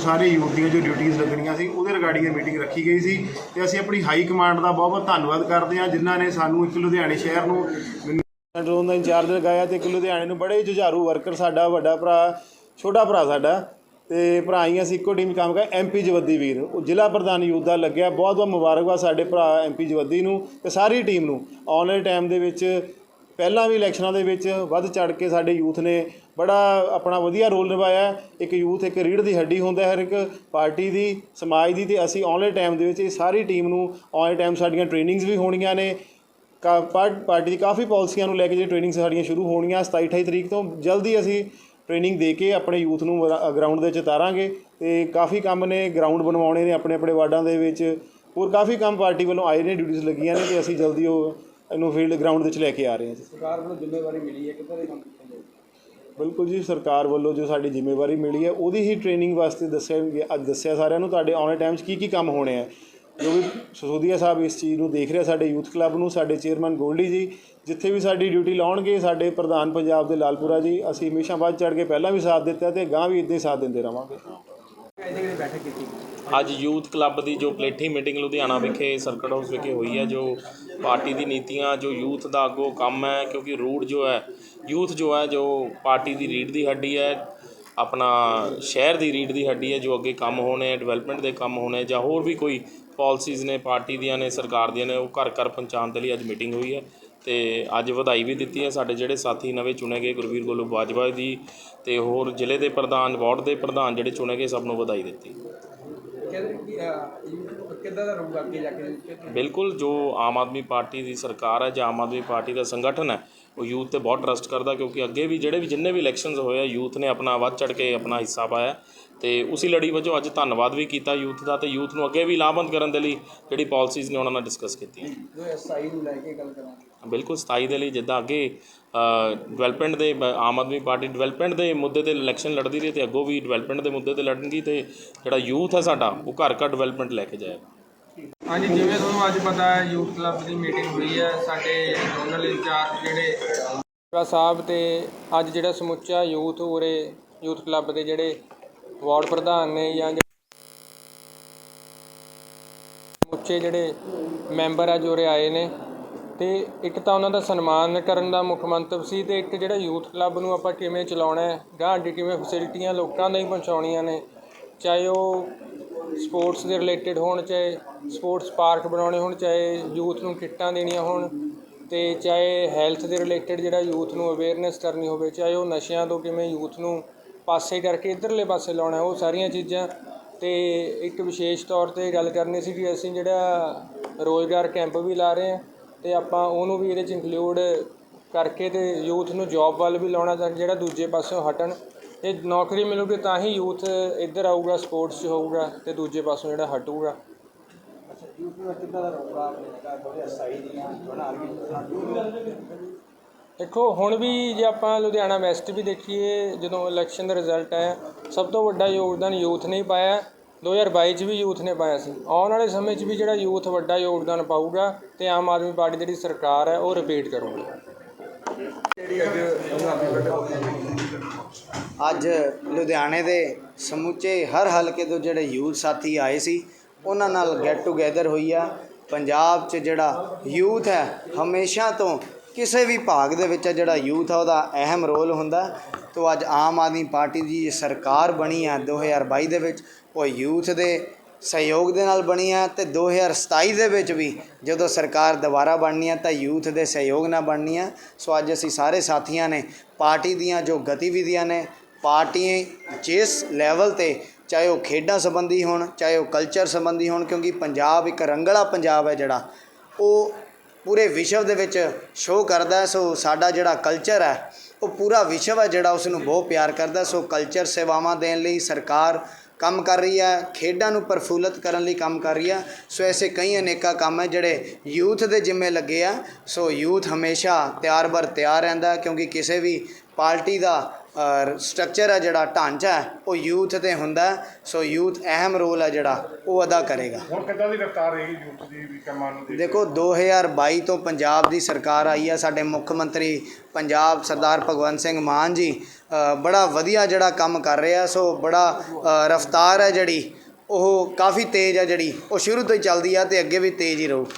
ਸਾਰੇ ਯੂਥ ਦੀਆਂ ਜੋ ਡਿਊਟੀਆਂ ਲੱਗਣੀਆਂ ਸੀ, ਉਹਦੇ ਰਿਗਾਰਡਿੰਗ ਇਹ ਮੀਟਿੰਗ ਰੱਖੀ ਗਈ ਸੀ ਤੇ ਅਸੀਂ ਆਪਣੀ ਹਾਈ ਕਮਾਂਡ ਦਾ ਬਹੁਤ ਬਹੁਤ ਧੰਨਵਾਦ ਕਰਦੇ ਹਾਂ, ਜਿਨ੍ਹਾਂ ਨੇ ਸਾਨੂੰ ਇੱਕ ਲੁਧਿਆਣੇ ਸ਼ਹਿਰ ਨੂੰ ਕੰਟਰੋਲ ਦਾ ਇੰਚਾਰਜ ਲਗਾਇਆ ਤੇ ਇੱਕ ਲੁਧਿਆਣੇ ਨੂੰ ਬੜੇ ਜੁਝਾਰੂ ਵਰਕਰ ਸਾਡਾ, ਵੱਡਾ ਭਰਾ, ਛੋਟਾ ਭਰਾ ਸਾਡਾ ਤੇ ਭਰਾ ਹੀ ਅਸੀਂ ਇੱਕੋ ਟੀਮ ਕੰਮ ਕਰ ਐਮਪੀ ਜਵੱਦੀ ਵੀਰ। ਉਹ ਜ਼ਿਲ੍ਹਾ ਪ੍ਰਧਾਨ ਯੂਥ ਦਾ ਲੱਗਿਆ, ਬਹੁਤ ਬਹੁਤ ਮੁਬਾਰਕਬਾਦ ਸਾਡੇ ਭਰਾ ਐਮਪੀ ਜਵੱਦੀ ਨੂੰ ਤੇ ਸਾਰੀ ਟੀਮ ਨੂੰ। ਆਉਣ ਵਾਲੇ ਟਾਈਮ ਦੇ ਵਿੱਚ ਪਹਿਲਾਂ ਵੀ ਇਲੈਕਸ਼ਨਾਂ ਦੇ ਵਿੱਚ ਵੱਧ ਚੜ ਕੇ ਸਾਡੇ ਯੂਥ ਨੇ ਬੜਾ ਆਪਣਾ ਵਧੀਆ ਰੋਲ ਨਿਭਾਇਆ। ਇੱਕ ਯੂਥ, ਇੱਕ ਰੀੜ ਦੀ ਹੱਡੀ ਹੁੰਦਾ ਹੈ ਹਰ ਇੱਕ ਪਾਰਟੀ ਦੀ, ਸਮਾਜ ਦੀ ਤੇ ਅਸੀਂ ਆਉਣ ਵਾਲੇ ਟਾਈਮ ਦੇ ਵਿੱਚ ਇਹ ਸਾਰੀ ਟੀਮ ਨੂੰ ਆਉਣ ਵਾਲੇ ਟਾਈਮ ਸਾਡੀਆਂ ਟ੍ਰੇਨਿੰਗਸ ਵੀ ਹੋਣੀਆਂ ਨੇ। ਕਾ- ਪਾਰਟ- ਪਾਰਟੀ ਦੀ ਕਾਫੀ ਪਾਲਿਸੀਆਂ ਨੂੰ ਲੈ ਕੇ ਜਿਹੜੀ ਟ੍ਰੇਨਿੰਗ ਸਾਡੀਆਂ ਸ਼ੁਰੂ ਹੋਣੀਆਂ 27 28 ਤਰੀਕ ਤੋਂ ਜਲਦੀ ਅਸੀਂ ਟ੍ਰੇਨਿੰਗ ਦੇ ਕੇ ਆਪਣੇ ਯੂਥ ਨੂੰ ਗਰਾਊਂਡ ਦੇ ਵਿੱਚ ਤਾਰਾਂਗੇ ਤੇ ਕਾਫੀ ਕੰਮ ਨੇ, ਗਰਾਊਂਡ ਬਣਵਾਉਣੇ ਨੇ ਆਪਣੇ ਆਪਣੇ ਵਾਰਡਾਂ ਦੇ ਵਿੱਚ। ਹੋਰ ਕਾਫੀ ਕੰਮ ਪਾਰਟੀ ਵੱਲੋਂ ਆਏ ਨੇ ਡਿਊਟੀਆਂ ਲੱਗੀਆਂ ਨੇ ਤੇ ਅਸੀਂ ਜਲਦੀ ਉਹ ਇਹਨੂੰ ਫੀਲਡ ਗਰਾਊਂਡ ਦੇ ਵਿੱਚ ਲੈ ਕੇ ਆ ਰਹੇ ਹਾਂ ਜੀ। ਸਰਕਾਰ ਵੱਲੋਂ ਜ਼ਿੰਮੇਵਾਰੀ ਮਿਲੀ ਹੈ ਕਿੱਦਾਂ ਦੇ ਕੰਮ ਕੀਤੇ ਜਾਏ ਬਿਲਕੁਲ ਜੀ ਸਰਕਾਰ ਵੱਲੋਂ ਜੋ ਸਾਡੀ ਜ਼ਿੰਮੇਵਾਰੀ ਮਿਲੀ ਹੈ ਉਹਦੀ ਹੀ ਟ੍ਰੇਨਿੰਗ ਵਾਸਤੇ ਦੱਸਿਆ ਗਿਆ- ਅੱਜ ਦੱਸਿਆ ਸਾਰਿਆਂ ਨੂੰ ਤੁਹਾਡੇ ਆਉਣ ਟਾਈਮ 'ਚ ਕੀ ਕੀ ਕੰਮ ਹੋਣੇ ਆ। ਜੋ ਵੀ ਸਸੋਦੀਆ ਸਾਹਿਬ ਇਸ ਚੀਜ਼ ਨੂੰ ਦੇਖ ਰਿਹਾ ਸਾਡੇ ਯੂਥ ਕਲੱਬ ਨੂੰ ਸਾਡੇ ਚੇਅਰਮੈਨ ਗੋਲਡੀ ਜੀ ਜਿੱਥੇ ਵੀ ਸਾਡੀ ਡਿਊਟੀ ਲਾਉਣਗੇ ਸਾਡੇ ਪ੍ਰਧਾਨ ਪੰਜਾਬ ਦੇ ਲਾਲਪੁਰਾ ਜੀ ਅਸੀਂ ਹਮੇਸ਼ਾ ਵੱਧ ਚੜ ਕੇ ਪਹਿਲਾਂ ਵੀ ਸਾਥ ਦਿੱਤਾ ਤੇ ਗਾਂ ਵੀ ਇੱਦਾਂ ਹੀ ਸਾਥ ਦਿੰਦੇ ਰਵਾਂਗੇ। ਬੈਠਕ ਕੀਤੀ ਅੱਜ ਯੂਥ ਕਲੱਬ ਦੀ ਜੋ ਪਲੇਠੀ ਮੀਟਿੰਗ ਲੁਧਿਆਣਾ ਵਿਖੇ, ਸਰਕਟ ਹਾਊਸ ਵਿਖੇ ਹੋਈ ਹੈ, ਜੋ ਪਾਰਟੀ ਦੀ ਨੀਤੀਆਂ, ਜੋ ਯੂਥ ਦਾ ਅੱਗੋਂ ਕੰਮ ਹੈ, ਕਿਉਂਕਿ ਰੂਟ ਜੋ ਹੈ, ਯੂਥ ਜੋ ਹੈ, ਜੋ ਪਾਰਟੀ ਦੀ ਰੀੜ ਦੀ ਹੱਡੀ ਹੈ, ਆਪਣਾ ਸ਼ਹਿਰ ਦੀ ਰੀੜ ਦੀ ਹੱਡੀ ਹੈ, ਜੋ ਅੱਗੇ ਕੰਮ ਹੋਣੇ ਡਿਵੈਲਪਮੈਂਟ ਦੇ ਕੰਮ ਹੋਣੇ, ਜਾਂ ਹੋਰ ਵੀ ਕੋਈ ਪਾਲਿਸੀਜ਼ ਨੇ ਪਾਰਟੀ ਦੀਆਂ ਨੇ, ਸਰਕਾਰ ਦੀਆਂ ਨੇ, ਉਹ ਘਰ ਘਰ ਪਹੁੰਚਾਉਣ ਦੇ ਲਈ ਅੱਜ ਮੀਟਿੰਗ ਹੋਈ ਹੈ। ਤੇ ਅੱਜ ਵਧਾਈ ਵੀ ਦਿੱਤੀ ਹੈ ਸਾਡੇ ਜਿਹੜੇ ਸਾਥੀ ਨਵੇਂ ਚੁਣੇ ਗਏ, ਗੁਰਵੀਰ ਗੋਲੂ ਬਾਜਵਾ ਜੀ ਤੇ ਹੋਰ ਜ਼ਿਲ੍ਹੇ ਦੇ ਪ੍ਰਧਾਨ, ਵਾਰਡ ਦੇ ਪ੍ਰਧਾਨ ਜਿਹੜੇ ਚੁਣੇ ਗਏ, ਸਭ ਨੂੰ ਵਧਾਈ ਦਿੱਤੀ। ਕਿੱਦਾਂ ਦਾ ਰਹੂਗਾ ਅੱਗੇ ਜਾ ਕੇ? ਬਿਲਕੁਲ, ਜੋ ਆਮ ਆਦਮੀ ਪਾਰਟੀ ਦੀ ਸਰਕਾਰ ਹੈ ਜਾਂ ਆਮ ਆਦਮੀ ਪਾਰਟੀ ਦਾ ਸੰਗਠਨ ਹੈ ਉਹ ਯੂਥ ਤੇ ਬਹੁਤ ਟਰਸਟ ਕਰਦਾ ਕਿਉਂਕਿ ਅੱਗੇ ਵੀ ਜਿਹੜੇ ਵੀ ਜਿੰਨੇ ਵੀ ਇਲੈਕਸ਼ਨਸ ਹੋਏ ਆ ਯੂਥ ਨੇ ਆਪਣਾ ਵੱਧ ਚੜ ਕੇ ਆਪਣਾ ਹਿੱਸਾ ਪਾਇਆ। ਤੇ ਉਸੇ ਲੜੀ ਵਜੋਂ ਅੱਜ ਧੰਨਵਾਦ ਵੀ ਕੀਤਾ ਯੂਥ ਦਾ ਤੇ ਯੂਥ ਨੂੰ ਅੱਗੇ ਵੀ ਲਾਭਵੰਦ ਕਰਨ ਦੇ ਲਈ ਜਿਹੜੀ ਪਾਲਿਸੀਜ਼ ਨੇ ਉਹਨਾਂ ਨਾਲ ਡਿਸਕਸ ਕੀਤੀ ਜੋ ਐਸਆਈ ਨੂੰ ਲੈ ਕੇ ਗੱਲ ਕਰਾਂਗੇ। ਬਿਲਕੁਲ 27 ਦੇ ਲਈ ਜਿੱਦਾਂ ਅੱਗੇ ਡਿਵੈਲਪਮੈਂਟ ਦੇ ਆਮ ਆਦਮੀ ਪਾਰਟੀ ਡਿਵੈਲਪਮੈਂਟ ਦੇ ਮੁੱਦੇ ਤੇ ਇਲੈਕਸ਼ਨ ਲੜਦੀ ਰਹੀ ਤੇ ਅੱਗੋਂ ਵੀ ਡਿਵੈਲਪਮੈਂਟ ਦੇ ਮੁੱਦੇ ਤੇ ਲੜਨਗੀ ਤੇ ਜਿਹੜਾ ਯੂਥ ਹੈ ਸਾਡਾ ਉਹ ਘਰ ਘਰ ਡਿਵੈਲਪਮੈਂਟ ਲੈ ਕੇ ਜਾਏਗਾ। ਹਾਂਜੀ, ਜਿਵੇਂ ਤੁਹਾਨੂੰ ਅੱਜ ਪਤਾ ਹੈ, ਯੂਥ ਕਲੱਬ ਦੀ ਮੀਟਿੰਗ ਹੋਈ ਹੈ। ਸਾਡੇ ਜ਼ੋਨਲ ਇੰਚਾਰਜ ਜਿਹੜੇ ਸੇਵਾ ਸਾਹਿਬ ਤੇ ਅੱਜ ਜਿਹੜਾ ਸਮੁੱਚਾ ਯੂਥ ਉਰੇ, ਯੂਥ ਕਲੱਬ ਦੇ ਜਿਹੜੇ ਵਾਰਡ ਪ੍ਰਧਾਨ ਨੇ ਜਾਂ ਸਮੁੱਚੇ ਜਿਹੜੇ ਮੈਂਬਰ ਅੱਜ ਉਰੇ ਆਏ ਨੇ, ਤੇ ਇੱਕ ਤਾਂ ਉਹਨਾਂ ਦਾ ਸਨਮਾਨ ਕਰਨ ਦਾ ਮੁੱਖ ਮੰਤਵ ਸੀ ਤੇ ਇੱਕ ਜਿਹੜਾ ਯੂਥ ਕਲੱਬ ਨੂੰ ਆਪਾਂ ਕਿਵੇਂ ਚਲਾਉਣਾ ਹੈ ਗਾਂ ਅੱਗੇ ਕਿਵੇਂ ਫੈਸਿਲਿਟੀਆਂ ਲੋਕਾਂ ਤਾਈਂ ਪਹੁੰਚਾਉਣੀਆਂ ਨੇ, ਚਾਹੇ ਉਹ ਸਪੋਰਟਸ ਦੇ ਰਿਲੇਟਡ ਹੋਣ, ਚਾਹੇ ਸਪੋਰਟਸ ਪਾਰਕ ਬਣਾਉਣੇ ਹੋਣ, ਚਾਹੇ ਯੂਥ ਨੂੰ ਕਿੱਟਾਂ ਦੇਣੀਆਂ ਹੋਣ, ਤੇ ਚਾਹੇ ਹੈਲਥ ਦੇ ਰਿਲੇਟਡ ਜਿਹੜਾ ਯੂਥ ਨੂੰ ਅਵੇਅਰਨੈਸ ਕਰਨੀ ਹੋਵੇ, ਚਾਹੇ ਉਹ ਨਸ਼ਿਆਂ ਤੋਂ ਕਿਵੇਂ ਯੂਥ ਨੂੰ ਪਾਸੇ ਕਰਕੇ ਇਧਰਲੇ ਪਾਸੇ ਲਾਉਣਾ, ਉਹ ਸਾਰੀਆਂ ਚੀਜ਼ਾਂ। ਤੇ ਇੱਕ ਵਿਸ਼ੇਸ਼ ਤੌਰ ਤੇ ਗੱਲ ਕਰਨੀ ਸੀ ਕਿ ਅਸੀਂ ਜਿਹੜਾ ਰੋਜ਼ਗਾਰ ਕੈਂਪ ਵੀ ਲਾ ਰਹੇ ਹਾਂ, ਤੇ ਆਪਾਂ ਉਹਨੂੰ ਵੀ ਇਹਦੇ ਚ ਇਨਕਲੂਡ ਕਰਕੇ ਤੇ ਯੂਥ ਨੂੰ ਜੌਬ ਵੱਲ ਵੀ ਲਾਉਣਾ, ਤਾਂ ਜਿਹੜਾ ਦੂਜੇ ਪਾਸਿਓਂ ਹਟਣ। ਇਹ ਨੌਕਰੀ ਮਿਲੂਗੀ ਤਾਂ ਹੀ ਯੂਥ ਇੱਧਰ ਆਊਗਾ ਸਪੋਰਟਸ 'ਚ ਹੋਊਗਾ ਤੇ ਦੂਜੇ ਪਾਸੋਂ ਜਿਹੜਾ ਹਟੂਗਾ। ਯੂਥ ਦਾ ਆਪਣੇ ਦੀਆਂ ਬਣਾ ਦੇਖੋ ਹੁਣ ਵੀ ਜੇ ਆਪਾਂ ਲੁਧਿਆਣਾ ਵੈਸਟ ਵੀ ਦੇਖੀਏ ਜਦੋਂ ਇਲੈਕਸ਼ਨ ਦਾ ਰਿਜ਼ਲਟ ਆਇਆ ਸਭ ਤੋਂ ਵੱਡਾ ਯੋਗਦਾਨ ਯੂਥ ਨੇ ਪਾਇਆ। 2022 ਚ ਵੀ ਯੂਥ ਨੇ ਪਾਇਆ ਸੀ। ਆਉਣ ਵਾਲੇ ਸਮੇਂ 'ਚ ਵੀ ਜਿਹੜਾ ਯੂਥ ਵੱਡਾ ਯੋਗਦਾਨ ਪਾਊਗਾ ਤੇ ਆਮ ਆਦਮੀ ਪਾਰਟੀ ਦੀ ਜਿਹੜੀ ਸਰਕਾਰ ਹੈ ਉਹ ਰਿਪੀਟ ਕਰੂਗੀ। ਅੱਜ ਲੁਧਿਆਣੇ ਦੇ ਸਮੁੱਚੇ ਹਰ ਹਲਕੇ ਤੋਂ ਜਿਹੜੇ ਯੂਥ ਸਾਥੀ ਆਏ ਸੀ, ਉਹਨਾਂ ਨਾਲ ਗੈਟ ਟੂਗੇਦਰ ਹੋਈ ਆ। ਪੰਜਾਬ 'ਚ ਜਿਹੜਾ ਯੂਥ ਹੈ, ਹਮੇਸ਼ਾ ਤੋਂ ਕਿਸੇ ਵੀ ਭਾਗ ਦੇ ਵਿੱਚ ਜਿਹੜਾ ਯੂਥ ਆ, ਉਹਦਾ ਅਹਿਮ ਰੋਲ ਹੁੰਦਾ। ਤੋ ਅੱਜ ਆਮ ਆਦਮੀ ਪਾਰਟੀ ਦੀ ਸਰਕਾਰ ਬਣੀ ਆ 2022 ਦੇ ਵਿੱਚ, ਉਹ ਯੂਥ ਦੇ ਸਹਿਯੋਗ ਦੇ ਨਾਲ ਬਣੀ ਆ ਤੇ 2027 ਦੇ ਵਿੱਚ ਵੀ ਜਦੋਂ ਸਰਕਾਰ ਦੁਬਾਰਾ ਬਣਨੀ ਆ ਤਾਂ ਯੂਥ ਦੇ ਸਹਿਯੋਗ ਨਾਲ ਬਣਨੀ ਆ। ਸੋ ਅੱਜ ਅਸੀਂ ਸਾਰੇ ਸਾਥੀਆਂ ਨੇ ਪਾਰਟੀ ਦੀਆਂ ਜੋ ਗਤੀਵਿਧੀਆਂ ਨੇ ਪਾਰਟੀ ਜਿਸ ਲੈਵਲ ਤੇ ਚਾਹੇ ਉਹ ਖੇਡਾਂ ਸੰਬੰਧੀ ਹੋਣ, ਚਾਹੇ ਉਹ ਕਲਚਰ ਸੰਬੰਧੀ ਹੋਣ, ਕਿਉਂਕਿ ਪੰਜਾਬ ਇੱਕ ਰੰਗਲਾ ਪੰਜਾਬ ਹੈ ਜਿਹੜਾ, ਉਹ ਪੂਰੇ ਵਿਸ਼ਵ ਦੇ ਵਿੱਚ ਸ਼ੋਅ ਕਰਦਾ ਸੋ ਸਾਡਾ ਜਿਹੜਾ ਕਲਚਰ ਹੈ, ਉਹ ਪੂਰਾ ਵਿਸ਼ਵ ਹੈ ਜਿਹੜਾ ਉਸ ਨੂੰ ਬਹੁਤ ਪਿਆਰ ਕਰਦਾ ਸੋ ਕਲਚਰ ਸੇਵਾਵਾਂ ਦੇਣ ਲਈ ਸਰਕਾਰ ਕੰਮ ਕਰ ਰਹੀ ਹੈ, ਖੇਡਾਂ ਨੂੰ ਪ੍ਰਫੁੱਲਤ ਕਰਨ ਲਈ ਕੰਮ ਕਰ ਰਹੀ ਹੈ। ਸੋ ਐਸੇ ਕਈ ਅਨੇਕਾਂ ਕੰਮ ਹੈ ਜਿਹੜੇ ਯੂਥ ਦੇ ਜਿੰਮੇ ਲੱਗੇ ਆ। ਸੋ ਯੂਥ ਹਮੇਸ਼ਾ ਤਿਆਰ ਬਰ ਤਿਆਰ ਰਹਿੰਦਾ ਕਿਉਂਕਿ ਕਿਸੇ ਵੀ ਪਾਰਟੀ ਦਾ ਸਟਰਕਚਰ ਹੈ ਜਿਹੜਾ ਢਾਂਚਾ ਹੈ ਉਹ ਯੂਥ ਤੇ ਹੁੰਦਾ। ਸੋ ਯੂਥ ਅਹਿਮ ਰੋਲ ਹੈ ਜਿਹੜਾ ਉਹ ਅਦਾ ਕਰੇਗਾ। ਹੁਣ ਕਿੱਦਾਂ ਦੀ ਰਫਤਾਰ ਰਹੇਗੀ ਯੂਥ ਦੀ ਵੀ ਕੰਮਾਂ ਨੂੰ ਦੇਖੋ 2022 ਤੋਂ ਪੰਜਾਬ ਦੀ ਸਰਕਾਰ ਆਈ ਹੈ ਸਾਡੇ ਮੁੱਖ ਮੰਤਰੀ ਪੰਜਾਬ ਸਰਦਾਰ ਭਗਵੰਤ ਸਿੰਘ ਮਾਨ ਜੀ ਬੜਾ ਵਧੀਆ ਜਿਹੜਾ ਕੰਮ ਕਰ ਰਿਹਾ ਸੋ ਬੜਾ ਰਫ਼ਤਾਰ ਹੈ ਜਿਹੜੀ ਉਹ ਕਾਫੀ ਤੇਜ਼ ਹੈ ਜਿਹੜੀ ਉਹ ਸ਼ੁਰੂ ਤੋਂ ਹੀ ਚੱਲਦੀ ਆ ਤੇ ਅੱਗੇ ਵੀ ਤੇਜ਼ ਹੀ ਰਹੂ।